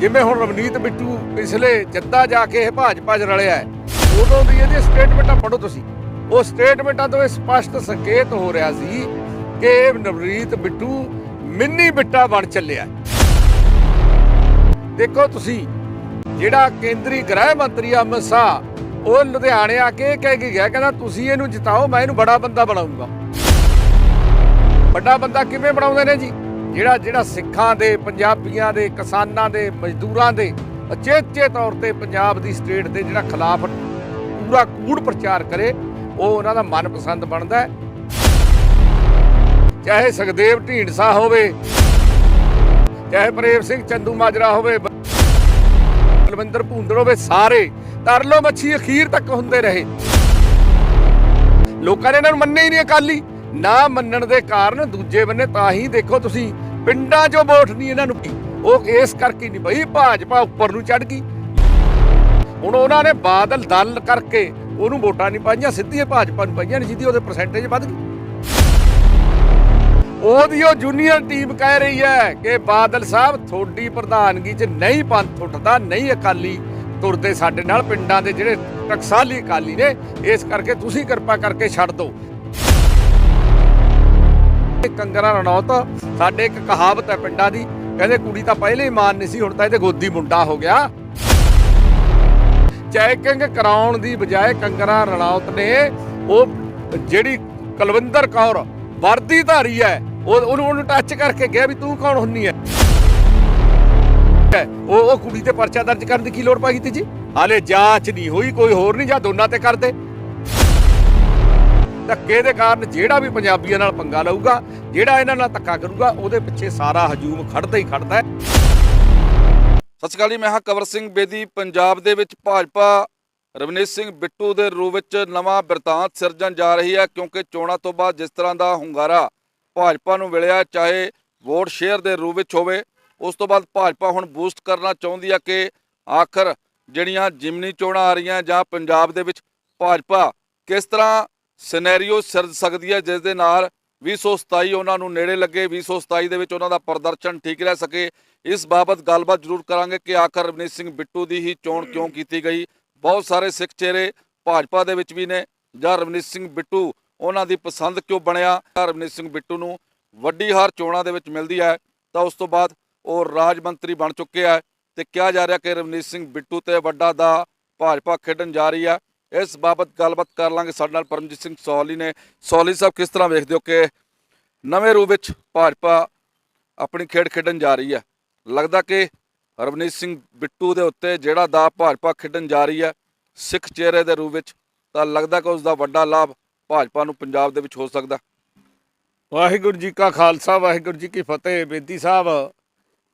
ਜਿਵੇਂ ਹੁਣ ਰਵਨੀਤ ਬਿੱਟੂ ਪਿਛਲੇ ਜੱਦਾ ਜਾ ਕੇ ਇਹ ਭਾਜਪਾ 'ਚ ਰਲਿਆ ਹੈ, ਉਦੋਂ ਦੀ ਇਹਦੀ ਸਟੇਟਮੈਂਟਾਂ ਪੜੋ ਤੁਸੀਂ। ਉਹ ਸਟੇਟਮੈਂਟਾਂ ਤੋਂ ਇਹ ਸਪਸ਼ਟ ਸੰਕੇਤ ਹੋ ਰਿਹਾ ਸੀ ਕਿ ਇਹ ਨਵਨੀਤ ਬਿੱਟੂ ਮਿੰਨੀ ਬਿੱਟਾ ਬਣ ਚੱਲਿਆ ਦੇਖੋ ਤੁਸੀਂ ਜਿਹੜਾ ਕੇਂਦਰੀ ਗ੍ਰਹਿ ਮੰਤਰੀ ਅਮਿਤ ਸ਼ਾਹ ਉਹ ਲੁਧਿਆਣੇ ਆ ਕੇ ਇਹ ਕਹਿ ਕੇ ਗਿਆ ਕਹਿੰਦਾ ਤੁਸੀਂ ਇਹਨੂੰ ਜਿਤਾਓ ਮੈਂ ਇਹਨੂੰ ਬੜਾ ਬੰਦਾ ਬਣਾਉਂਗਾ। ਵੱਡਾ ਬੰਦਾ ਕਿਵੇਂ ਬਣਾਉਂਦੇ ਨੇ ਜੀ? ਜਿਹੜਾ ਜਿਹੜਾ ਸਿੱਖਾਂ ਦੇ, ਪੰਜਾਬੀਆਂ ਦੇ, ਕਿਸਾਨਾਂ ਦੇ, ਮਜ਼ਦੂਰਾਂ ਦੇ ਅਚੇਚੇ ਤੌਰ ਤੇ ਪੰਜਾਬ ਦੀ ਸਟੇਟ ਦੇ ਜਿਹੜਾ ਖਿਲਾਫ ਪੂਰਾ ਕੂੜ ਪ੍ਰਚਾਰ ਕਰੇ, ਉਹ ਉਹਨਾਂ ਦਾ ਮਨਪਸੰਦ ਬਣਦਾ ਚਾਹੇ ਸੁਖਦੇਵ ਢੀਂਡਸਾ ਹੋਵੇ, ਚਾਹੇ ਪ੍ਰੇਮ ਸਿੰਘ ਚੰਦੂ ਮਾਜਰਾ ਹੋਵੇ, ਬਲਵਿੰਦਰ ਭੂੰਦੜ ਹੋਵੇ, ਸਾਰੇ ਤਰਲੋ ਮੱਛੀ ਅਖੀਰ ਤੱਕ ਹੁੰਦੇ ਰਹੇ। ਲੋਕਾਂ ਨੇ ਇਹਨਾਂ ਨੂੰ ਮੰਨੇ ਹੀ ਨਹੀਂ ਅਕਾਲੀ। ਨਾ ਮੰਨਣ ਦੇ ਕਾਰਨ ਦੂਜੇ ਬੰਨੇ ਤਾਂ ਹੀ ਦੇਖੋ ਤੁਸੀਂ ਪਿੰਡਾਂ 'ਚੋਂ ਵੋਟ ਨਹੀਂ ਇਹਨਾਂ ਨੂੰ ਉਹ ਇਸ ਕਰਕੇ ਨਹੀਂ ਬਈ ਭਾਜਪਾ ਉੱਪਰ ਨੂੰ ਚੜ ਗਈ। ਹੁਣ ਉਹਨਾਂ ਨੇ ਬਾਦਲ ਦਲ ਕਰਕੇ ਉਹਨੂੰ ਵੋਟਾਂ ਨਹੀਂ ਪਾਈਆਂ, ਸਿੱਧੀਆਂ ਭਾਜਪਾ ਨੂੰ ਪਾਈਆਂ ਨੇ ਜਿਹਦੀ ਉਹਦੇ ਪਰਸੈਂਟੇਜ ਵੱਧ ਗਈ। ਉਹਦੀ ਉਹ ਜੂਨੀਅਰ ਟੀਮ ਕਹਿ ਰਹੀ ਹੈ ਕਿ ਬਾਦਲ ਸਾਹਿਬ, ਤੁਹਾਡੀ ਪ੍ਰਧਾਨਗੀ 'ਚ ਨਹੀਂ ਪੰਥ ਉੱਠਦਾ, ਨਹੀਂ ਅਕਾਲੀ ਤੁਰਦੇ ਸਾਡੇ ਨਾਲ, ਪਿੰਡਾਂ ਦੇ ਜਿਹੜੇ ਟਕਸਾਲੀ ਅਕਾਲੀ ਨੇ, ਇਸ ਕਰਕੇ ਤੁਸੀਂ ਕਿਰਪਾ ਕਰਕੇ ਛੱਡ ਦਿਓ। ਕੰਗਰਾ ਰਣੌਤ, ਸਾਡੇ ਇੱਕ ਕਹਾਵਤ ਹੈ ਪਿੰਡਾਂ ਦੀ, ਕਹਿੰਦੇ ਕੁੜੀ ਤਾਂ ਪਹਿਲੇ ਹੀ ਮਾਨ ਨਹੀਂ ਸੀ, ਹੁਣ ਤਾਂ ਇਹਦੇ ਗੋਦੀ ਮੁੰਡਾ ਹੋ ਗਿਆ। ਚੈਕਿੰਗ ਕਰਾਉਣ ਦੀ ਬਜਾਏ ਕੰਗਰਾ ਰਣੌਤ ਨੇ ਉਹ ਜਿਹੜੀ ਕੁਲਵਿੰਦਰ ਕੌਰ ਵਰਦੀ ਧਾਰੀ ਹੈ, ਉਹ ਉਹਨੂੰ ਉਹਨੂੰ ਟੱਚ ਕਰਕੇ ਗਿਆ ਵੀ ਤੂੰ ਕੌਣ ਹੁੰਨੀ ਹੈ? ਉਹ ਉਹ ਕੁੜੀ ਤੇ ਪਰਚਾ ਦਰਜ ਕਰਨ ਦੀ ਕੀ ਲੋੜ ਪਾਈ ਤੀ ਜੀ? ਹਾਲੇ ਜਾਂਚ ਨਹੀਂ ਹੋਈ, ਕੋਈ ਹੋਰ ਨਹੀਂ ਜਾਂ ਦੋਨਾਂ ਤੇ ਕਰਦੇ। ਧੱਕੇ ਦੇ ਕਾਰਨ ਜਿਹੜਾ ਵੀ ਪੰਜਾਬੀਆਂ ਨਾਲ ਪੰਗਾ ਲਊਗਾ, ਜਿਹੜਾ ਇਹਨਾਂ ਨਾਲ ਧੱਕਾ ਕਰੂਗਾ, ਉਹਦੇ ਪਿੱਛੇ ਸਾਰਾ ਹਜੂਮ ਖੜਦਾ ਹੀ ਖੜਦਾ ਹੈ। ਸਤਿ ਸ਼੍ਰੀ ਅਕਾਲ ਜੀ, ਮੈਂ ਹਾਂ ਕਵਰ ਸਿੰਘ ਬੇਦੀ, ਪੰਜਾਬ ਦੇ ਵਿੱਚ ਭਾਜਪਾ ਰਵਨੀਤ ਸਿੰਘ ਬਿੱਟੂ ਦੇ ਰੂਪ ਵਿੱਚ ਨਵਾਂ ਬਿਰਤਾਂਤ ਸਿਰਜਣ ਜਾ ਰਹੀ ਹੈ, ਕਿਉਂਕਿ ਚੋਣਾਂ ਤੋਂ ਬਾਅਦ ਜਿਸ ਤਰ੍ਹਾਂ ਦਾ ਹੁੰਗਾਰਾ ਭਾਜਪਾ ਨੂੰ ਮਿਲਿਆ, ਚਾਹੇ ਵੋਟ ਸ਼ੇਅਰ ਦੇ ਰੂਪ ਵਿੱਚ ਹੋਵੇ, ਉਸ ਤੋਂ ਬਾਅਦ ਭਾਜਪਾ ਹੁਣ ਬੂਸਟ ਕਰਨਾ ਚਾਹੁੰਦੀ ਹੈ ਕਿ ਆਖਰ ਜਿਹੜੀਆਂ ਜਿਮਨੀ ਚੋਣਾਂ ਆ ਰਹੀਆਂ ਜਾਂ ਪੰਜਾਬ ਦੇ ਵਿੱਚ ਭਾਜਪਾ ਕਿਸ ਤਰ੍ਹਾਂ ਸਿਨੈਰੀਓ ਸਿਰਜ ਸਕਦੀ ਹੈ, ਜਿਸ ਦੇ ਨਾਲ 2027 ਉਹਨਾਂ ਨੂੰ ਨੇੜੇ ਲੱਗੇ 2027 ਦੇ ਵਿੱਚ ਉਹਨਾਂ ਦਾ ਪ੍ਰਦਰਸ਼ਨ ਠੀਕ ਰਹਿ ਸਕੇ। ਇਸ ਬਾਬਤ ਗੱਲਬਾਤ ਜ਼ਰੂਰ ਕਰਾਂਗੇ ਕਿ ਆਖਰ ਰਵਨੀਤ ਸਿੰਘ ਬਿੱਟੂ ਦੀ ਹੀ ਚੋਣ ਕਿਉਂ ਕੀਤੀ ਗਈ। ਬਹੁਤ ਸਾਰੇ ਸਿੱਖ ਚਿਹਰੇ ਭਾਜਪਾ ਦੇ ਵਿੱਚ ਵੀ ਨੇ, ਜਾਂ ਰਵਨੀਤ ਸਿੰਘ ਬਿੱਟੂ ਉਹਨਾਂ ਦੀ ਪਸੰਦ ਕਿਉਂ ਬਣਿਆ? ਜਾਂ ਰਵਨੀਤ ਸਿੰਘ ਬਿੱਟੂ ਨੂੰ ਵੱਡੀ ਹਾਰ ਚੋਣਾਂ ਦੇ ਵਿੱਚ ਮਿਲਦੀ ਹੈ, ਤਾਂ ਉਸ ਤੋਂ ਬਾਅਦ ਉਹ ਰਾਜ ਮੰਤਰੀ ਬਣ ਚੁੱਕੇ ਆ ਤੇ ਕਿਹਾ ਜਾ ਰਿਹਾ ਕਿ ਰਵਨੀਤ ਸਿੰਘ ਬਿੱਟੂ ਤੇ ਵੱਡਾ ਦਾ ਭਾਜਪਾ ਖੇਡਣ ਜਾ ਰਹੀ ਹੈ। ਇਸ ਬਾਬਤ ਗੱਲਬਾਤ ਕਰ ਲਾਂਗੇ। ਸਾਡੇ ਨਾਲ ਪਰਮਜੀਤ ਸਿੰਘ ਸੋਹਲੀ ਨੇ। ਸੋਹਲੀ ਸਾਹਿਬ, ਕਿਸ ਤਰ੍ਹਾਂ ਵੇਖਦੇ ਹੋ ਕਿ ਨਵੇਂ ਰੂਪ ਵਿੱਚ ਭਾਜਪਾ ਆਪਣੀ ਖੇਡ ਖੇਡਣ ਜਾ ਰਹੀ ਹੈ? ਲੱਗਦਾ ਕਿ ਰਵਨੀਤ ਸਿੰਘ ਬਿੱਟੂ ਦੇ ਉੱਤੇ ਜਿਹੜਾ ਦਾ ਭਾਜਪਾ ਖੇਡਣ ਜਾ ਰਹੀ ਹੈ, ਸਿੱਖ ਚਿਹਰੇ ਦੇ ਰੂਪ ਵਿੱਚ, ਤਾਂ ਲੱਗਦਾ ਕਿ ਉਸ ਦਾ ਵੱਡਾ ਲਾਭ ਭਾਜਪਾ ਨੂੰ ਪੰਜਾਬ ਦੇ ਵਿੱਚ ਹੋ ਸਕਦਾ। ਵਾਹਿਗੁਰੂ ਜੀ ਕਾ ਖਾਲਸਾ, ਵਾਹਿਗੁਰੂ ਜੀ ਕੀ ਫਤਿਹ। ਬੇਦੀ ਸਾਹਿਬ,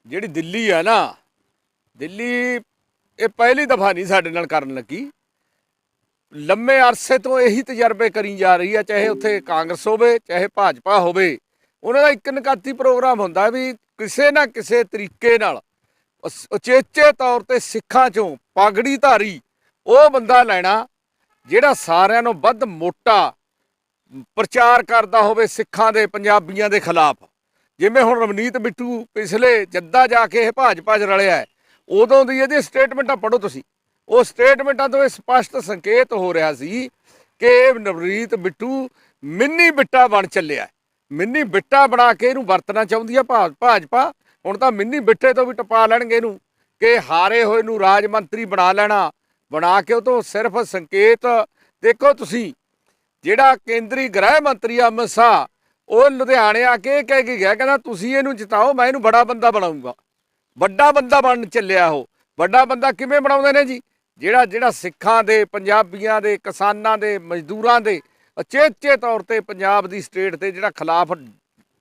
ਜਿਹੜੀ ਦਿੱਲੀ ਆ ਨਾ, ਦਿੱਲੀ ਇਹ ਪਹਿਲੀ ਦਫਾ ਨਹੀਂ ਸਾਡੇ ਨਾਲ ਕਰਨ ਲੱਗੀ। ਲੰਮੇ ਅਰਸੇ ਤੋਂ ਇਹੀ ਤਜਰਬੇ ਕਰੀ ਜਾ ਰਹੀ ਹੈ, ਚਾਹੇ ਉੱਥੇ ਕਾਂਗਰਸ ਹੋਵੇ, ਚਾਹੇ ਭਾਜਪਾ ਹੋਵੇ। ਉਹਨਾਂ ਦਾ ਇੱਕ ਨਕਾਤੀ ਪ੍ਰੋਗਰਾਮ ਹੁੰਦਾ ਵੀ ਕਿਸੇ ਨਾ ਕਿਸੇ ਤਰੀਕੇ ਨਾਲ ਉਸ- ਉਚੇਚੇ ਤੌਰ ਤੇ ਸਿੱਖਾਂ ਚੋਂ ਪਾਗੜੀ ਧਾਰੀ ਉਹ ਬੰਦਾ ਲੈਣਾ ਜਿਹੜਾ ਸਾਰਿਆਂ ਨੂੰ ਵੱਧ ਮੋਟਾ ਪ੍ਰਚਾਰ ਕਰਦਾ ਹੋਵੇ ਸਿੱਖਾਂ ਦੇ, ਪੰਜਾਬੀਆਂ ਦੇ ਖਿਲਾਫ। ਜਿਵੇਂ ਹੁਣ ਰਵਨੀਤ ਬਿੱਟੂ ਪਿਛਲੇ ਜੱਦਾ ਜਾ ਕੇ ਇਹ ਭਾਜਪਾ 'ਚ ਰਲਿਆ ਉਦੋਂ ਦੀ ਇਹਦੀ ਸਟੇਟਮੈਂਟਾਂ ਪੜੋ ਤੁਸੀਂ। ਉਹ ਸਟੇਟਮੈਂਟਾਂ ਤੋਂ ਇਹ ਸਪਸ਼ਟ ਸੰਕੇਤ ਹੋ ਰਿਹਾ ਸੀ ਕਿ ਨਵਰੀਤ ਬਿੱਟੂ ਮਿੰਨੀ ਬਿੱਟਾ ਬਣ ਚੱਲਿਆ ਮਿੰਨੀ ਬਿੱਟਾ ਬਣਾ ਕੇ ਇਹਨੂੰ ਵਰਤਣਾ ਚਾਹੁੰਦੀ ਆ ਭਾ- ਭਾਜਪਾ। ਹੁਣ ਤਾਂ ਮਿੰਨੀ ਬਿੱਟੇ ਤੋਂ ਵੀ ਟਪਾ ਲੈਣਗੇ ਇਹਨੂੰ ਕਿ ਹਾਰੇ ਹੋਏ ਨੂੰ ਰਾਜ ਮੰਤਰੀ ਬਣਾ ਲੈਣਾ। ਬਣਾ ਕੇ ਉਹ ਤੋਂ ਸਿਰਫ ਸੰਕੇਤ ਦੇਖੋ ਤੁਸੀਂ, ਜਿਹੜਾ ਕੇਂਦਰੀ ਗ੍ਰਹਿ ਮੰਤਰੀ ਅਮਿਤ ਸ਼ਾਹ, ਉਹ ਲੁਧਿਆਣੇ ਆ ਕੇ ਇਹ ਕਹਿ ਕੇ ਗਿਆ, ਕਹਿੰਦਾ ਤੁਸੀਂ ਇਹਨੂੰ ਜਿਤਾਓ, ਮੈਂ ਇਹਨੂੰ ਬੜਾ ਬੰਦਾ ਬਣਾਉਂਗਾ ਵੱਡਾ ਬੰਦਾ ਬਣ ਚੱਲਿਆ ਉਹ। ਵੱਡਾ ਬੰਦਾ ਕਿਵੇਂ ਬਣਾਉਂਦੇ ਨੇ ਜੀ? ਜਿਹੜਾ ਜਿਹੜਾ ਸਿੱਖਾਂ ਦੇ, ਪੰਜਾਬੀਆਂ ਦੇ, ਕਿਸਾਨਾਂ ਦੇ, ਮਜ਼ਦੂਰਾਂ ਦੇ ਅਚੇਚੇ ਤੌਰ ਤੇ ਪੰਜਾਬ ਦੀ ਸਟੇਟ ਤੇ ਜਿਹੜਾ ਖਿਲਾਫ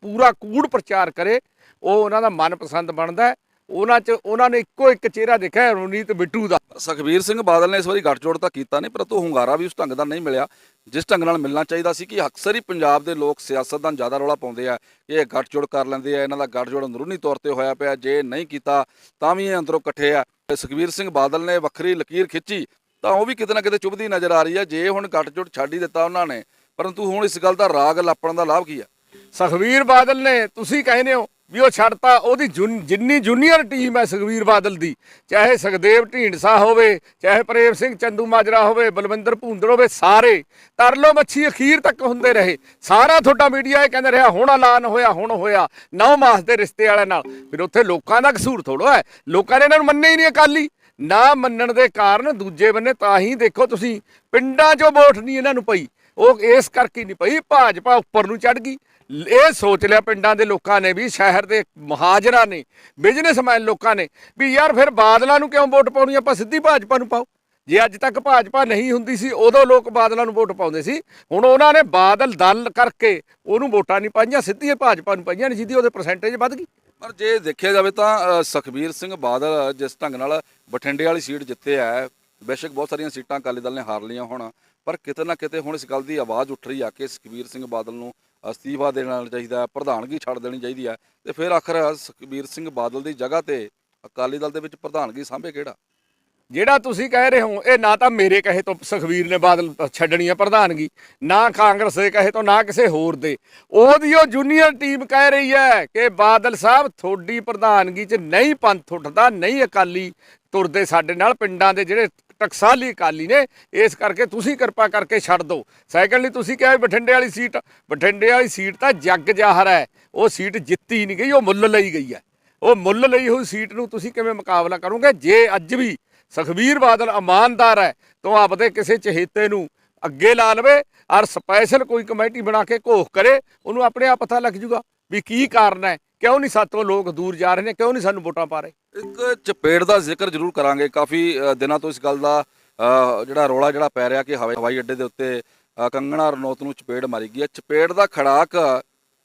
ਪੂਰਾ ਕੂੜ ਪ੍ਰਚਾਰ ਕਰੇ, ਉਹ ਉਹਨਾਂ ਦਾ ਮਨਪਸੰਦ ਬਣਦਾ ਉਹਨਾਂ 'ਚ ਉਹਨਾਂ ਨੇ ਇੱਕੋ ਇੱਕ ਚਿਹਰਾ ਦੇਖਿਆ ਹੈ, ਰਵਨੀਤ ਬਿੱਟੂ ਦਾ। ਸੁਖਬੀਰ ਸਿੰਘ ਬਾਦਲ ਨੇ ਇਸ ਵਾਰੀ ਗੱਠਜੋੜ ਤਾਂ ਕੀਤਾ ਨਹੀਂ ਪਰੰਤੂ ਹੁੰਗਾਰਾ ਵੀ ਉਸ ਢੰਗ ਦਾ ਨਹੀਂ ਮਿਲਿਆ ਜਿਸ ਢੰਗ ਨਾਲ ਮਿਲਣਾ ਚਾਹੀਦਾ ਸੀ ਕਿ ਅਕਸਰ ਹੀ ਪੰਜਾਬ ਦੇ ਲੋਕ ਸਿਆਸਤਦਾਨ ਜ਼ਿਆਦਾ ਰੌਲਾ ਪਾਉਂਦੇ ਆ ਕਿ ਇਹ ਗੱਠਜੋੜ ਕਰ ਲੈਂਦੇ ਆ ਇਹਨਾਂ ਦਾ ਗੱਠਜੋੜ ਅੰਦਰੂਨੀ ਤੌਰ ਤੇ ਹੋਇਆ ਪਿਆ ਜੇ ਨਹੀਂ ਕੀਤਾ ਤਾਂ ਵੀ ਇਹ ਅੰਦਰੋਂ ਇਕੱਠੇ ਆ। ਤੇ ਸੁਖਬੀਰ ਸਿੰਘ ਬਾਦਲ ਨੇ ਵੱਖਰੀ ਲਕੀਰ ਖਿੱਚੀ ਤਾਂ ਉਹ ਵੀ ਕਿਤੇ ਨਾ ਕਿਤੇ ਚੁਭਦੀ ਨਜ਼ਰ ਆ ਰਹੀ ਹੈ ਜੇ ਹੁਣ ਗੱਠਜੋੜ ਛੱਡ ਹੀ ਦਿੱਤਾ ਉਹਨਾਂ ਨੇ ਪਰੰਤੂ ਹੁਣ ਇਸ ਗੱਲ ਦਾ ਰਾਗ ਲਾਪਣ ਦਾ ਲਾਭ ਕੀ ਆ? ਸੁਖਵੀਰ ਬਾਦਲ ਨੇ ਤੁਸੀਂ ਕਹਿੰਦੇ ਹੋ ਵੀ ਉਹ ਛੱਡਤਾ, ਉਹਦੀ ਜੁਨ- ਜਿੰਨੀ ਜੂਨੀਅਰ ਟੀਮ ਹੈ ਸੁਖਵੀਰ ਬਾਦਲ ਦੀ, ਚਾਹੇ ਸੁਖਦੇਵ ਢੀਂਡਸਾ ਹੋਵੇ, ਚਾਹੇ ਪ੍ਰੇਮ ਸਿੰਘ ਚੰਦੂ ਮਾਜਰਾ ਹੋਵੇ, ਬਲਵਿੰਦਰ ਭੂੰਦੜ ਹੋਵੇ, ਸਾਰੇ ਤਰਲੋ ਮੱਛੀ ਅਖੀਰ ਤੱਕ ਹੁੰਦੇ ਰਹੇ। ਸਾਰਾ ਤੁਹਾਡਾ ਮੀਡੀਆ ਇਹ ਕਹਿੰਦੇ ਰਿਹਾ, ਹੁਣ ਐਲਾਨ ਹੋਇਆ, ਹੁਣ ਹੋਇਆ, ਨੌ ਮਾਸ ਦੇ ਰਿਸ਼ਤੇ ਵਾਲਿਆਂ ਨਾਲ। ਫਿਰ ਉੱਥੇ ਲੋਕਾਂ ਦਾ ਕਸੂਰ ਥੋੜੋ ਹੈ, ਲੋਕਾਂ ਨੇ ਇਹਨਾਂ ਨੂੰ ਮੰਨਿਆ ਹੀ ਨਹੀਂ ਅਕਾਲੀ। ਨਾ ਮੰਨਣ ਦੇ ਕਾਰਨ ਦੂਜੇ ਬੰਨੇ ਤਾਂ ਹੀ ਦੇਖੋ ਤੁਸੀਂ, ਪਿੰਡਾਂ 'ਚੋਂ ਵੋਟ ਨਹੀਂ ਇਹਨਾਂ ਨੂੰ ਪਈ। ਉਹ ਇਸ ਕਰਕੇ ਨਹੀਂ ਪਈ, ਭਾਜਪਾ ਉੱਪਰ ਨੂੰ ਚੜ ਗਈ। ਇਹ ਸੋਚ ਲਿਆ ਪਿੰਡਾਂ ਦੇ ਲੋਕਾਂ ਨੇ ਵੀ, ਸ਼ਹਿਰ ਦੇ ਮਹਾਜਰਾਂ ਨੇ ਬਿਜ਼ਨਸਮੈਨ ਲੋਕਾਂ ਨੇ ਵੀ ਯਾਰ ਫਿਰ ਬਾਦਲਾਂ ਨੂੰ ਕਿਉਂ ਵੋਟ ਪਾਉਣੀ ਆਪਾਂ ਸਿੱਧੀ ਭਾਜਪਾ ਨੂੰ ਪਾਓ। ਜੇ ਅੱਜ ਤੱਕ ਭਾਜਪਾ ਨਹੀਂ ਹੁੰਦੀ ਸੀ, ਉਦੋਂ ਲੋਕ ਬਾਦਲਾਂ ਨੂੰ ਵੋਟ ਪਾਉਂਦੇ ਸੀ। ਹੁਣ ਉਹਨਾਂ ਨੇ ਬਾਦਲ ਦਲ ਕਰਕੇ ਉਹਨੂੰ ਵੋਟਾਂ ਨਹੀਂ ਪਾਈਆਂ ਸਿੱਧੀਆਂ ਭਾਜਪਾ ਨੂੰ ਪਾਈਆਂ ਨੇ ਜਿਹਦੀ ਉਹਦੇ ਪਰਸੈਂਟੇਜ ਵੱਧ ਗਈ। ਪਰ ਜੇ ਦੇਖਿਆ ਜਾਵੇ ਤਾਂ ਸੁਖਬੀਰ ਸਿੰਘ ਬਾਦਲ ਜਿਸ ਢੰਗ ਨਾਲ ਬਠਿੰਡੇ ਵਾਲੀ ਸੀਟ ਜਿੱਤੇ ਆ, ਬੇਸ਼ੱਕ ਬਹੁਤ ਸਾਰੀਆਂ ਸੀਟਾਂ ਅਕਾਲੀ ਦਲ ਨੇ ਹਾਰ ਲਈਆਂ ਹੁਣ। ਪਰ ਕਿਤੇ ਨਾ ਕਿਤੇ ਹੁਣ ਇਸ ਗੱਲ ਦੀ ਆਵਾਜ਼ ਉੱਠ ਰਹੀ ਆ ਕਿ ਸੁਖਬੀਰ ਸਿੰਘ ਬਾਦਲ ਨੂੰ ਅਸਤੀਫਾ ਦੇਣਾ ਚਾਹੀਦਾ ਪ੍ਰਧਾਨਗੀ ਛੱਡ ਦੇਣੀ ਚਾਹੀਦੀ ਹੈ। ਤੇ ਫਿਰ ਆਖਰ ਸੁਖਬੀਰ ਸਿੰਘ ਬਾਦਲ ਦੀ ਜਗ੍ਹਾ ਤੇ ਅਕਾਲੀ ਦਲ ਦੇ ਵਿੱਚ ਪ੍ਰਧਾਨਗੀ ਸਾਂਭੇ ਕਿਹੜਾ? ਜਿਹੜਾ ਤੁਸੀਂ ਕਹਿ ਰਹੇ ਹੋ, ਇਹ ਨਾ ਤਾਂ ਮੇਰੇ ਕਹੇ ਤੋਂ ਸੁਖਵੀਰ ਨੇ ਬਾਦਲ ਛੱਡਣੀ ਹੈ ਪ੍ਰਧਾਨਗੀ, ਨਾ ਕਾਂਗਰਸ ਦੇ ਕਹੇ ਤੋਂ, ਨਾ ਕਿਸੇ ਹੋਰ ਦੇ। ਉਹਦੀ ਉਹ ਜੂਨੀਅਰ ਟੀਮ ਕਹਿ ਰਹੀ ਹੈ ਕਿ ਬਾਦਲ ਸਾਹਿਬ ਤੁਹਾਡੀ ਪ੍ਰਧਾਨਗੀ 'ਚ ਨਹੀਂ ਪੰਥ ਉੱਠਦਾ, ਨਹੀਂ ਅਕਾਲੀ ਤੁਰਦੇ ਸਾਡੇ ਨਾਲ, ਪਿੰਡਾਂ ਦੇ ਜਿਹੜੇ ਟਕਸਾਲੀ ਅਕਾਲੀ ਨੇ, ਇਸ ਕਰਕੇ ਤੁਸੀਂ ਕਿਰਪਾ ਕਰਕੇ ਛੱਡ ਦਿਓ। ਸੈਕੰਡਲੀ ਤੁਸੀਂ ਕਿਹਾ ਵੀ ਬਠਿੰਡੇ ਵਾਲੀ ਸੀਟ, ਬਠਿੰਡੇ ਵਾਲੀ ਸੀਟ ਤਾਂ ਜੱਗ ਜਾਹਰ ਹੈ। ਉਹ ਸੀਟ ਜਿੱਤੀ ਨਹੀਂ ਗਈ, ਉਹ ਮੁੱਲ ਲਈ ਗਈ ਹੈ। ਉਹ ਮੁੱਲ ਲਈ ਹੋਈ ਸੀਟ ਨੂੰ ਤੁਸੀਂ ਕਿਵੇਂ ਮੁਕਾਬਲਾ ਕਰੋਗੇ? ਜੇ ਅੱਜ ਵੀ ਸੁਖਬੀਰ ਬਾਦਲ ਇਮਾਨਦਾਰ ਹੈ, ਤਾਂ ਆਪਦੇ ਕਿਸੇ ਚਹੇਤੇ ਨੂੰ ਅੱਗੇ ਲਾ ਲਵੇ ਔਰ ਸਪੈਸ਼ਲ ਕੋਈ ਕਮੇਟੀ ਬਣਾ ਕੇ ਘੋਖ ਕਰੇ, ਉਹਨੂੰ ਆਪਣੇ ਆਪ ਪਤਾ ਲੱਗ ਜੂਗਾ ਵੀ ਕੀ ਕਾਰਨ ਹੈ। ਕਿਉਂ ਨਹੀਂ ਸਾਤੋਂ ਲੋਕ ਦੂਰ ਜਾ ਰਹੇ ਨੇ? ਕਿਉਂ ਨਹੀਂ ਸਾਨੂੰ ਵੋਟਾਂ ਪਾ ਰਹੇ? ਇੱਕ ਚਪੇੜ ਦਾ ਜ਼ਿਕਰ ਜ਼ਰੂਰ ਕਰਾਂਗੇ। ਕਾਫੀ ਦਿਨਾਂ ਤੋਂ ਇਸ ਗੱਲ ਦਾ ਜਿਹੜਾ ਰੋਲਾ ਜਿਹੜਾ ਪੈ ਰਿਹਾ ਕਿ ਹਵਾਈ ਹਵਾਈ ਅੱਡੇ ਦੇ ਉੱਤੇ ਕੰਗਣਾ ਰਣੌਤ ਨੂੰ ਚਪੇੜ ਮਾਰੀ ਗਈ ਹੈ। ਚਪੇੜ ਦਾ ਖੜਾਕ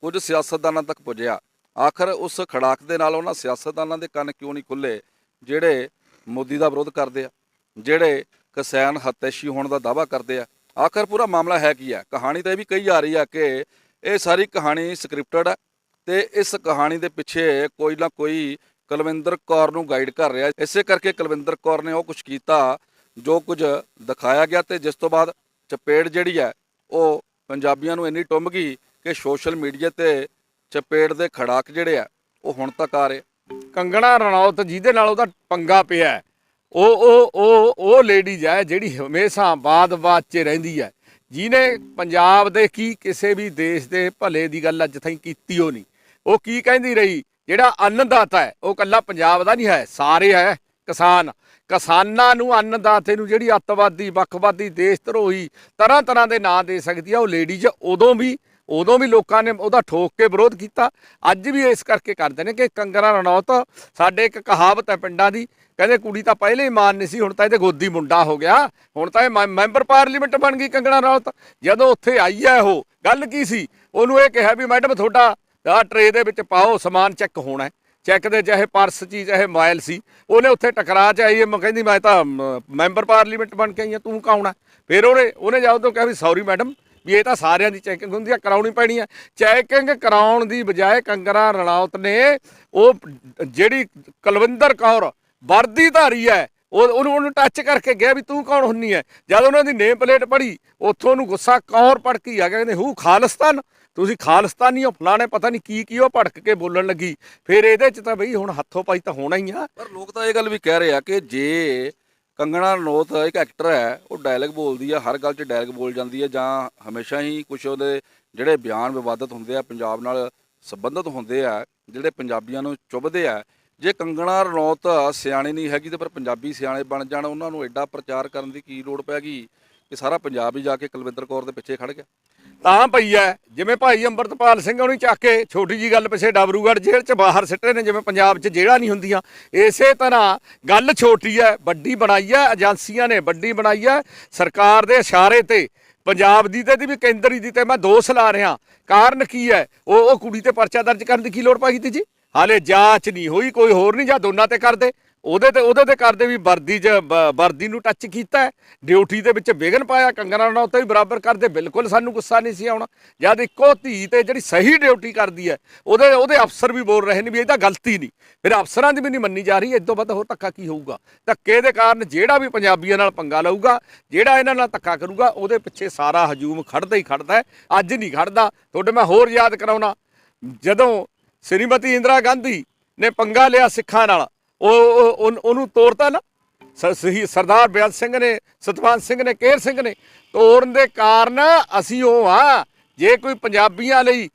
ਕੁਝ ਸਿਆਸਤਦਾਨਾਂ ਤੱਕ ਪੁੱਜਿਆ। ਆਖਰ ਉਸ ਖੜਾਕ ਦੇ ਨਾਲ ਉਹਨਾਂ ਸਿਆਸਤਦਾਨਾਂ ਦੇ ਕੰਨ ਕਿਉਂ ਨਹੀਂ ਖੁੱਲੇ, ਜਿਹੜੇ ਮੋਦੀ ਦਾ ਵਿਰੋਧ ਕਰਦੇ ਆ, ਜਿਹੜੇ ਕਿਸਾਨ ਹਤੈਸ਼ੀ ਹੋਣ ਦਾ ਦਾਵਾ ਕਰਦੇ ਆ? ਆਖਰ ਪੂਰਾ ਮਾਮਲਾ ਹੈ ਕੀ ਹੈ? ਕਹਾਣੀ ਤਾਂ ਇਹ ਵੀ ਕਹੀ ਜਾ ਰਹੀ ਆ ਕਿ ਇਹ ਸਾਰੀ ਕਹਾਣੀ ਸਕ੍ਰਿਪਟਡ ਹੈ। ਤੇ ਇਸ ਕਹਾਣੀ ਦੇ ਪਿੱਛੇ ਕੋਈ ਨਾ ਕੋਈ ਕੁਲਵਿੰਦਰ ਕੌਰ ਨੂੰ ਗਾਈਡ ਕਰ ਰਿਹਾ। ਇਸੇ ਕਰਕੇ ਕੁਲਵਿੰਦਰ ਕੌਰ ਨੇ ਉਹ ਕੁਝ ਕੀਤਾ ਜੋ ਕੁਝ ਦਿਖਾਇਆ ਗਿਆ ਤੇ ਜਿਸ ਤੋਂ ਬਾਅਦ ਚਪੇੜ ਜਿਹੜੀ ਹੈ ਉਹ ਪੰਜਾਬੀਆਂ ਨੂੰ ਇੰਨੀ ਟੁੰਬ ਗਈ ਕਿ ਸੋਸ਼ਲ ਮੀਡੀਆ ਤੇ ਚਪੇੜ ਦੇ ਖੜਾਕ ਜਿਹੜੇ ਆ ਉਹ ਹੁਣ ਤੱਕ ਆ ਰਹੇ। ਕੰਗਣਾ ਰਣੌਤ ਜਿਹਦੇ ਨਾਲ ਉਹਦਾ ਪੰਗਾ ਪਿਆ ਹੈ, ਉਹ ਉਹ ਉਹ ਉਹ ਲੇਡੀਜ਼ ਹੈ ਜਿਹੜੀ ਹਮੇਸ਼ਾ ਬਾਦ-ਬਾਦ 'ਚ ਰਹਿੰਦੀ ਹੈ। ਜਿਹਨੇ ਪੰਜਾਬ ਦੇ ਕੀ ਕਿਸੇ ਵੀ ਦੇਸ਼ ਦੇ ਭਲੇ ਦੀ ਗੱਲ ਅੱਜ ਤਾਈਂ ਕੀਤੀ ਉਹ ਨਹੀਂ। ਉਹ ਕੀ ਕਹਿੰਦੀ ਰਹੀ? ਜਿਹੜਾ ਅੰਨਦਾਤਾ ਹੈ, ਉਹ ਕੱਲਾ ਪੰਜਾਬ ਦਾ ਨਹੀਂ ਹੈ, ਸਾਰੇ ਹੈ ਕਿਸਾਨ। ਕਿਸਾਨਾਂ ਨੂੰ ਅੰਨਦਾਤੇ ਨੂੰ ਜਿਹੜੀ ਅੱਤਵਾਦੀ, ਵੱਖਵਾਦੀ, ਦੇਸ਼ ਧਰੋਹੀ ਤਰ੍ਹਾਂ ਤਰ੍ਹਾਂ ਦੇ ਨਾਂ ਦੇ ਸਕਦੀ ਆ, ਉਹ ਲੇਡੀਜ਼ ਉਦੋਂ ਵੀ ਉਦੋਂ ਵੀ ਲੋਕਾਂ ਨੇ ਉਹਦਾ ਠੋਕ ਕੇ ਵਿਰੋਧ ਕੀਤਾ। ਅੱਜ ਵੀ ਇਸ ਕਰਕੇ ਕਰਦੇ ਨੇ ਕਿ ਕੰਗਣਾ ਰਣੌਤ, ਸਾਡੇ ਇੱਕ ਕਹਾਵਤ ਹੈ ਪਿੰਡਾਂ ਦੀ, ਕਹਿੰਦੇ ਕੁੜੀ ਤਾਂ ਪਹਿਲੇ ਹੀ ਮਾਨ ਨਹੀਂ ਸੀ, ਹੁਣ ਤਾਂ ਇਹਦੇ ਗੋਦੀ ਮੁੰਡਾ ਹੋ ਗਿਆ। ਹੁਣ ਤਾਂ ਇਹ ਮੈਂ- ਮੈਂਬਰ ਪਾਰਲੀਮੈਂਟ ਬਣ ਗਈ ਕੰਗਣਾ ਰਣੌਤ। ਜਦੋਂ ਉੱਥੇ ਆਈ ਹੈ ਉਹ, ਗੱਲ ਕੀ ਸੀ? ਉਹਨੂੰ ਇਹ ਕਿਹਾ ਵੀ ਮੈਡਮ, ਤੁਹਾਡਾ ਆਹ ਟਰੇ ਦੇ ਵਿੱਚ ਪਾਓ, ਸਮਾਨ ਚੈੱਕ ਹੋਣਾ ਚੈੱਕ ਦੇ ਚਾਹੇ ਪਰਸ ਚੀ ਚਾਹੇ ਮੋਬਾਈਲ ਸੀ, ਉਹਨੇ ਉੱਥੇ ਟਕਰਾ ਚ ਆਈ ਮੈਂ ਕਹਿੰਦੀ, ਮੈਂ ਤਾਂ ਮੈਂਬਰ ਪਾਰਲੀਮੈਂਟ ਬਣ ਕੇ ਆਈ ਹਾਂ, ਤੂੰ ਕੌਣ ਹੈ ਫਿਰ ਉਹਨੇ ਉਹਨੇ ਜਾ ਉਦੋਂ ਕਿਹਾ ਵੀ ਸੌਰੀ ਮੈਡਮ ਵੀ ਇਹ ਤਾਂ ਸਾਰਿਆਂ ਦੀ ਚੈਕਿੰਗ ਹੁੰਦੀ ਆ, ਕਰਾਉਣੀ ਪੈਣੀ ਆ। ਚੈਕਿੰਗ ਕਰਾਉਣ ਦੀ ਬਜਾਏ ਕੰਗਰਾ ਰਣੌਤ ਨੇ ਉਹ, ਜਿਹੜੀ ਕੁਲਵਿੰਦਰ ਕੌਰ ਵਰਦੀਧਾਰੀ ਹੈ, ਉਹ, ਉਹਨੂੰ ਉਹਨੂੰ ਟੱਚ ਕਰਕੇ ਗਿਆ ਵੀ, ਤੂੰ ਕੌਣ ਹੁੰਨੀ ਹੈ? ਜਦ ਉਹਨਾਂ ਦੀ ਨੇਮ ਪਲੇਟ ਪੜੀ ਉੱਥੋਂ ਉਹਨੂੰ ਗੁੱਸਾ ਕੌਰ ਪੜਕੀ ਆ ਗਿਆ, ਕਹਿੰਦੇ, ਹੂ, ਖਾਲਿਸਤਾਨ? ਤੁਸੀਂ ਖਾਲਿਸਤਾਨੀ ਹੋ, ਫਲਾਣੇ ਪਤਾ ਨਹੀਂ ਕੀ ਕੀ ਉਹ ਭੜਕ ਕੇ ਬੋਲਣ ਲੱਗੀ। ਫਿਰ ਇਹਦੇ ਚ ਤਾਂ ਬਈ ਹੁਣ ਹੱਥੋਂ ਪਾਈ ਤਾਂ ਹੋਣਾ ਹੀ ਆ। ਪਰ ਲੋਕ ਤਾਂ ਇਹ ਗੱਲ ਵੀ ਕਹਿ ਰਹੇ ਆ ਕਿ ਜੇ ਕੰਗਣਾ ਰਣੌਤ ਇੱਕ ਐਕਟਰ ਹੈ, ਉਹ ਡਾਇਲੌਗ ਬੋਲਦੀ ਆ, ਹਰ ਗੱਲ 'ਚ ਡਾਇਲੌਗ ਬੋਲ ਜਾਂਦੀ ਹੈ ਜਾਂ ਹਮੇਸ਼ਾ ਹੀ ਕੁਝ ਉਹਦੇ ਜਿਹੜੇ ਬਿਆਨ ਵਿਵਾਦਤ ਹੁੰਦੇ ਆ, ਪੰਜਾਬ ਨਾਲ ਸੰਬੰਧਿਤ ਹੁੰਦੇ ਆ, ਜਿਹੜੇ ਪੰਜਾਬੀਆਂ ਨੂੰ ਚੁੱਭਦੇ ਆ, ਜੇ ਕੰਗਣਾ ਰਣੌਤ ਸਿਆਣੇ ਨਹੀਂ ਹੈਗੀ ਤੇ ਪਰ ਪੰਜਾਬੀ ਸਿਆਣੇ ਬਣ ਜਾਣ, ਉਹਨਾਂ ਨੂੰ ਐਡਾ ਪ੍ਰਚਾਰ ਕਰਨ ਦੀ ਕੀ ਲੋੜ ਪੈ ਗਈ? ਕਿ ਸਾਰਾ ਪੰਜਾਬ ਹੀ ਜਾ ਕੇ ਕੁਲਵਿੰਦਰ ਕੌਰ ਦੇ ਪਿੱਛੇ ਖੜ ਗਿਆ। ਤਾਂ ਪਈ ਹੈ ਜਿਵੇਂ ਭਾਈ ਅੰਮ੍ਰਿਤਪਾਲ ਸਿੰਘ ਉਹਨੂੰ ਚੱਕ ਕੇ ਛੋਟੀ ਜੀ ਗੱਲ ਪਿੱਛੇ ਡਬਰੂਗੜ੍ਹ ਜੇਲ੍ਹ 'ਚ ਬਾਹਰ ਸਿੱਟੇ ਨੇ, ਜਿਵੇਂ ਪੰਜਾਬ 'ਚ ਜੇਲ੍ਹਾਂ ਨਹੀਂ ਹੁੰਦੀਆਂ। ਇਸੇ ਤਰ੍ਹਾਂ ਗੱਲ ਛੋਟੀ ਹੈ ਵੱਡੀ ਬਣਾਈ ਹੈ ਏਜੰਸੀਆਂ ਨੇ ਵੱਡੀ ਬਣਾਈ ਹੈ ਸਰਕਾਰ ਦੇ ਇਸ਼ਾਰੇ ਤੇ, ਪੰਜਾਬ ਦੀ ਤੇ ਦੀ ਵੀ ਕੇਂਦਰੀ ਦੀ ਤੇ ਮੈਂ ਦੋਸ਼ ਲਾ ਰਿਹਾ। ਕਾਰਨ ਕੀ ਹੈ ਉਹ ਉਹ ਕੁੜੀ ਤੇ ਪਰਚਾ ਦਰਜ ਕਰਨ ਦੀ ਕੀ ਲੋੜ ਪਾਈ ਤੀ ਜੀ? ਹਾਲੇ ਜਾਂਚ ਨਹੀਂ ਹੋਈ, ਕੋਈ ਹੋਰ ਨਹੀਂ ਜਾਂ ਦੋਨਾਂ ਤੇ ਕਰਦੇ। ਉਹਦੇ ਤੇ ਉਹਦੇ ਤੇ ਕਰਦੇ ਵੀ ਵਰਦੀ 'ਚ ਬ- ਵਰਦੀ ਨੂੰ ਟੱਚ ਕੀਤਾ ਡਿਊਟੀ ਦੇ ਵਿੱਚ ਵਿਘਨ ਪਾਇਆ, ਕੰਗਣਾ ਨਾਲ ਤਾਂ ਵੀ ਬਰਾਬਰ ਕਰਦੇ, ਬਿਲਕੁਲ ਸਾਨੂੰ ਗੁੱਸਾ ਨਹੀਂ ਸੀ ਆਉਣਾ। ਜਦ ਇੱਕੋ ਧੀ ਤੇ ਜਿਹੜੀ ਸਹੀ ਡਿਊਟੀ ਕਰਦੀ ਹੈ, ਉਹਦੇ ਉਹਦੇ ਅਫਸਰ ਵੀ ਬੋਲ ਰਹੇ ਨੇ ਵੀ ਇਹ ਤਾਂ ਗਲਤੀ ਨਹੀਂ। ਫਿਰ ਅਫਸਰਾਂ ਦੀ ਵੀ ਨਹੀਂ ਮੰਨੀ ਜਾ ਰਹੀ ਇਸ ਤੋਂ ਵੱਧ ਹੋਰ ਧੱਕਾ ਕੀ ਹੋਊਗਾ? ਧੱਕੇ ਦੇ ਕਾਰਨ ਜਿਹੜਾ ਵੀ ਪੰਜਾਬੀਆਂ ਨਾਲ ਪੰਗਾ ਲਊਗਾ, ਜਿਹੜਾ ਇਹਨਾਂ ਨਾਲ ਧੱਕਾ ਕਰੂਗਾ, ਉਹਦੇ ਪਿੱਛੇ ਸਾਰਾ ਹਜੂਮ ਖੜਦਾ ਹੀ ਖੜਦਾ ਅੱਜ ਨਹੀਂ ਖੜਦਾ। ਤੁਹਾਡੇ ਮੈਂ ਹੋਰ ਯਾਦ ਕਰਾਉਣਾ। ਜਦੋਂ ਸ੍ਰੀਮਤੀ ਇੰਦਰਾ ਗਾਂਧੀ ਨੇ ਪੰਗਾ ਲਿਆ ਸਿੱਖਾਂ ਨਾਲ ਉਹ, ਉਹ- ਉਹਨੂੰ ਤੋੜਤਾ ਨਾ। ਸਹੀ, ਸਰਦਾਰ ਬਿਆਨ ਸਿੰਘ ਨੇ ਸਤਵੰਤ ਸਿੰਘ ਨੇ, ਕੇਰ ਸਿੰਘ ਨੇ ਤੋੜਨ ਦੇ ਕਾਰਨ ਅਸੀਂ ਉਹ ਆ। ਜੇ ਕੋਈ ਪੰਜਾਬੀਆਂ ਲਈ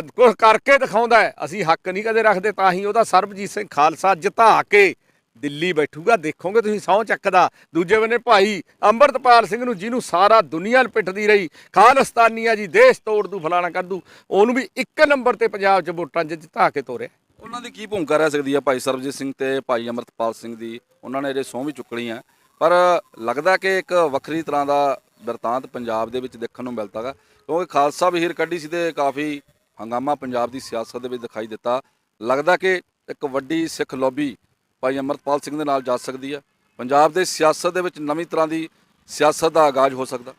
ਕੁਝ ਕਰਕੇ ਦਿਖਾਉਂਦਾ ਹੈ, ਅਸੀਂ ਹੱਕ ਨਹੀਂ ਕਦੇ ਰੱਖਦੇ, ਤਾਂ ਹੀ ਉਹਦਾ ਸਰਬਜੀਤ ਸਿੰਘ ਖਾਲਸਾ ਜਿਤਾ ਕੇ ਦਿੱਲੀ ਬੈਠੂਗਾ। ਦੇਖੋਗੇ ਤੁਸੀਂ, ਸਹੁੰ ਚੱਕਦਾ। ਦੂਜੇ ਬੰਨੇ ਭਾਈ ਅੰਮ੍ਰਿਤਪਾਲ ਸਿੰਘ ਨੂੰ, ਜਿਹਨੂੰ ਸਾਰਾ ਦੁਨੀਆ ਲਪਿੱਟਦੀ ਰਹੀ ਖਾਲਿਸਤਾਨੀ ਆ ਜੀ, ਦੇਸ਼ ਤੋੜ ਦੂ, ਫਲਾਣਾ ਕਰ ਦੂ, ਉਹਨੂੰ ਵੀ ਇੱਕ ਨੰਬਰ ਤੇ ਪੰਜਾਬ 'ਚ ਵੋਟਾਂ 'ਚ ਜਿਤਾ ਕੇ ਤੋਰਿਆ। ਉਹਨਾਂ ਦੀ ਕੀ ਭੂਮਿਕਾ ਰਹਿ ਸਕਦੀ ਹੈ ਭਾਈ ਸਰਬਜੀਤ ਸਿੰਘ ਤੇ ਭਾਈ ਅਮਰਤਪਾਲ ਸਿੰਘ ਦੀ? ਉਹਨਾਂ ਨੇ ਅਜੇ ਸਹੁੰ ਵੀ ਚੁੱਕਣੀ ਹੈ ਪਰ ਲੱਗਦਾ ਕਿ ਇੱਕ ਵੱਖਰੀ ਤਰ੍ਹਾਂ ਦਾ ਬਿਰਤਾਂਤ ਪੰਜਾਬ ਦੇ ਵਿੱਚ ਦੇਖਣ ਨੂੰ ਮਿਲਦਾਗਾ ਕਿਉਂਕਿ ਖਾਲਸਾ ਵਹੀਰ ਕੱਢੀ ਸੀ ਤੇ ਕਾਫੀ ਹੰਗਾਮਾ ਪੰਜਾਬ ਦੀ ਸਿਆਸਤ ਦੇ ਵਿੱਚ ਦਿਖਾਈ ਦਿੱਤਾ। ਲੱਗਦਾ ਕਿ ਇੱਕ ਵੱਡੀ ਸਿੱਖ ਲੌਬੀ ਭਾਈ ਅਮਰਤਪਾਲ ਸਿੰਘ ਦੇ ਨਾਲ ਜਾ ਸਕਦੀ ਹੈ ਪੰਜਾਬ ਦੇ ਸਿਆਸਤ ਦੇ ਵਿੱਚ ਨਵੀਂ ਤਰ੍ਹਾਂ ਦੀ ਸਿਆਸਤ ਦਾ ਆਗਾਜ਼ ਹੋ ਸਕਦਾ।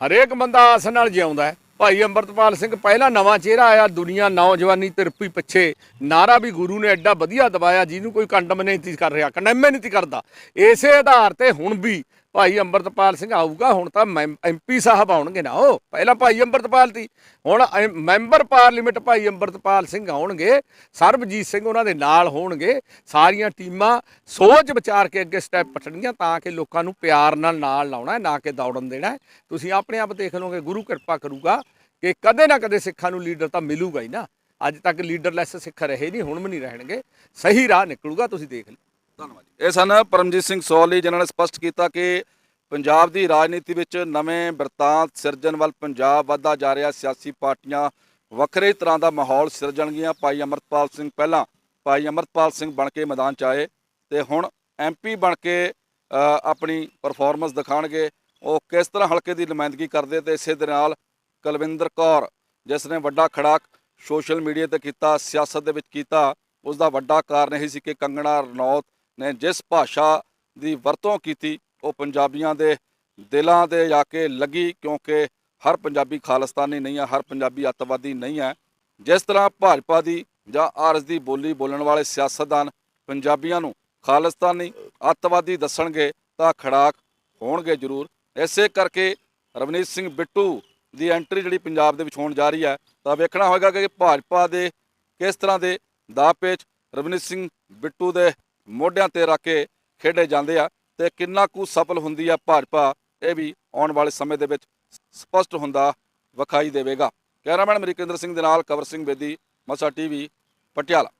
ਹਰੇਕ ਬੰਦਾ ਆਸ ਨਾਲ ਜਿਉਂਦਾ ਹੈ। ਭਾਈ ਅੰਮ੍ਰਿਤਪਾਲ ਸਿੰਘ ਪਹਿਲਾ ਨਵਾਂ ਚਿਹਰਾ ਆਇਆ, ਦੁਨੀਆ ਨੌਜਵਾਨੀ ਤਿਰਪੀ ਪਿੱਛੇ। ਨਾਰਾ ਵੀ ਗੁਰੂ ਨੇ ਐਡਾ ਵਧੀਆ ਦਬਾਇਆ, ਜਿਹਨੂੰ ਕੋਈ ਕੰਡਮ ਨਹੀਂ ਸੀ ਕਰ ਰਿਹਾ, ਕੰਡਮ ਨਹੀਂ ਸੀ ਕਰਦਾ। ਇਸੇ ਆਧਾਰ ਤੇ ਹੁਣ ਵੀ ਭਾਈ ਅੰਮ੍ਰਿਤਪਾਲ ਸਿੰਘ ਆਊਗਾ, ਹੁਣ ਤਾਂ ਐਮਪੀ ਸਾਹਿਬ ਆਉਣਗੇ ਨਾ ਉਹ। ਪਹਿਲਾਂ ਭਾਈ ਅੰਮ੍ਰਿਤਪਾਲ ਦੀ ਹੁਣ ਮੈਂਬਰ ਪਾਰਲੀਮੈਂਟ ਭਾਈ ਅੰਮ੍ਰਿਤਪਾਲ ਸਿੰਘ ਆਉਣਗੇ, ਸਰਬਜੀਤ ਸਿੰਘ ਉਹਨਾਂ ਦੇ ਨਾਲ ਹੋਣਗੇ, ਸਾਰੀਆਂ ਟੀਮਾਂ ਸੋਚ ਵਿਚਾਰ ਕੇ ਅੱਗੇ ਸਟੈਪ ਪਟਣਗੀਆਂ ਤਾਂ ਕਿ ਲੋਕਾਂ ਨੂੰ ਪਿਆਰ ਨਾਲ ਨਾਲ ਲਾਉਣਾ ਨਾ ਕਿ ਦੌੜਨ ਦੇਣਾ ਤੁਸੀਂ ਆਪਣੇ ਆਪ ਦੇਖ ਲਓਗੇ, ਗੁਰੂ ਕਿਰਪਾ ਕਰੂਗਾ ਕਿ ਕਦੇ ਨਾ ਕਦੇ ਸਿੱਖਾਂ ਨੂੰ ਲੀਡਰ ਤਾਂ ਮਿਲੂਗਾ ਹੀ ਨਾ। ਅੱਜ ਤੱਕ ਲੀਡਰਲੈਸ ਸਿੱਖ ਰਹੇ ਨਹੀਂ, ਹੁਣ ਵੀ ਨਹੀਂ ਰਹਿਣਗੇ। ਸਹੀ ਰਾਹ ਨਿਕਲੂਗਾ, ਤੁਸੀਂ ਦੇਖ ਲਓ। ਧੰਨਵਾਦ ਜੀ। ਇਹ ਸਨ ਪਰਮਜੀਤ ਸਿੰਘ ਸੋਹਲੀ ਜਿਨ੍ਹਾਂ ਨੇ ਸਪਸ਼ਟ ਕੀਤਾ ਕਿ ਪੰਜਾਬ ਦੀ ਰਾਜਨੀਤੀ ਵਿੱਚ ਨਵੇਂ ਬਿਰਤਾਂਤ ਸਿਰਜਣ ਵੱਲ ਪੰਜਾਬ ਵਧਦਾ ਜਾ ਰਿਹਾ। ਸਿਆਸੀ ਪਾਰਟੀਆਂ ਵੱਖਰੇ ਤਰ੍ਹਾਂ ਦਾ ਮਾਹੌਲ ਸਿਰਜਣਗੀਆਂ। ਭਾਈ ਅਮਰਤਪਾਲ ਸਿੰਘ ਪਹਿਲਾਂ ਭਾਈ ਅਮਰਤਪਾਲ ਸਿੰਘ ਬਣ ਕੇ ਮੈਦਾਨ 'ਚ ਆਏ ਤੇ ਹੁਣ ਐਮਪੀ ਬਣ ਕੇ ਆਪਣੀ ਪਰਫਾਰਮੈਂਸ ਦਿਖਾਣਗੇ ਉਹ ਕਿਸ ਤਰ੍ਹਾਂ ਹਲਕੇ ਦੀ ਨੁਮਾਇੰਦਗੀ ਕਰਦੇ ਤੇ ਇਸੇ ਦੇ ਨਾਲ ਕੁਲਵਿੰਦਰ ਕੌਰ, ਜਿਸ ਨੇ ਵੱਡਾ ਖੜਾਕ ਸੋਸ਼ਲ ਮੀਡੀਆ ਤੇ ਕੀਤਾ, ਸਿਆਸਤ ਦੇ ਵਿੱਚ ਕੀਤਾ ਉਸ ਦਾ ਵੱਡਾ ਕਾਰਨ ਇਹ ਸੀ ਕਿ ਕੰਗਣਾ, ਰਣੌਤ ਨੇ ਜਿਸ ਭਾਸ਼ਾ ਦੀ ਵਰਤੋਂ ਕੀਤੀ, ਉਹ ਪੰਜਾਬੀਆਂ ਦੇ ਦਿਲਾਂ ਤੇ ਜਾ ਕੇ ਲੱਗੀ ਕਿਉਂਕਿ ਹਰ ਪੰਜਾਬੀ ਖਾਲਿਸਤਾਨੀ ਨਹੀਂ ਹੈ, ਹਰ ਪੰਜਾਬੀ ਅੱਤਵਾਦੀ ਨਹੀਂ ਹੈ। ਜਿਸ ਤਰ੍ਹਾਂ ਭਾਜਪਾ ਦੀ ਜਾਂ ਆਰਐਸ ਦੀ ਬੋਲੀ ਬੋਲਣ ਵਾਲੇ ਸਿਆਸਤਦਾਨ ਪੰਜਾਬੀਆਂ ਨੂੰ ਖਾਲਿਸਤਾਨੀ ਅੱਤਵਾਦੀ ਦੱਸਣਗੇ ਤਾਂ ਖੜਾਕ ਹੋਣਗੇ ਜ਼ਰੂਰ। ਇਸੇ ਕਰਕੇ ਰਵਨੀਤ ਸਿੰਘ ਬਿੱਟੂ ਦੀ ਐਂਟਰੀ ਜਿਹੜੀ ਪੰਜਾਬ ਦੇ ਵਿੱਚ ਹੋਣ ਜਾ ਰਹੀ ਹੈ, ਤਾਂ ਵੇਖਣਾ ਹੋਏਗਾ ਕਿ ਭਾਜਪਾ ਦੇ ਕਿਸ ਤਰ੍ਹਾਂ ਦੇ ਦਾ ਪੇਚ ਰਵਨੀਤ ਸਿੰਘ ਬਿੱਟੂ ਦੇ ਮੋਢਿਆਂ ਤੇ ਰੱਖ ਕੇ ਖੇਡੇ ਜਾਂਦੇ ਆ ਤੇ ਕਿੰਨਾ ਕੁ ਸਫਲ ਹੁੰਦੀ ਆ ਭਾਜਪਾ, ਇਹ ਵੀ ਆਉਣ ਵਾਲੇ ਸਮੇਂ ਦੇ ਵਿੱਚ ਸਪਸ਼ਟ ਹੁੰਦਾ ਵਿਖਾਈ ਦੇਵੇਗਾ। ਕੈਮਰਾਮੈਨ ਅਮਰੀਕੇਂਦਰ ਸਿੰਘ ਦੇ ਨਾਲ ਕਵਰ ਸਿੰਘ ਬੇਦੀ, ਮਸਾ ਟੀਵੀ, ਪਟਿਆਲਾ।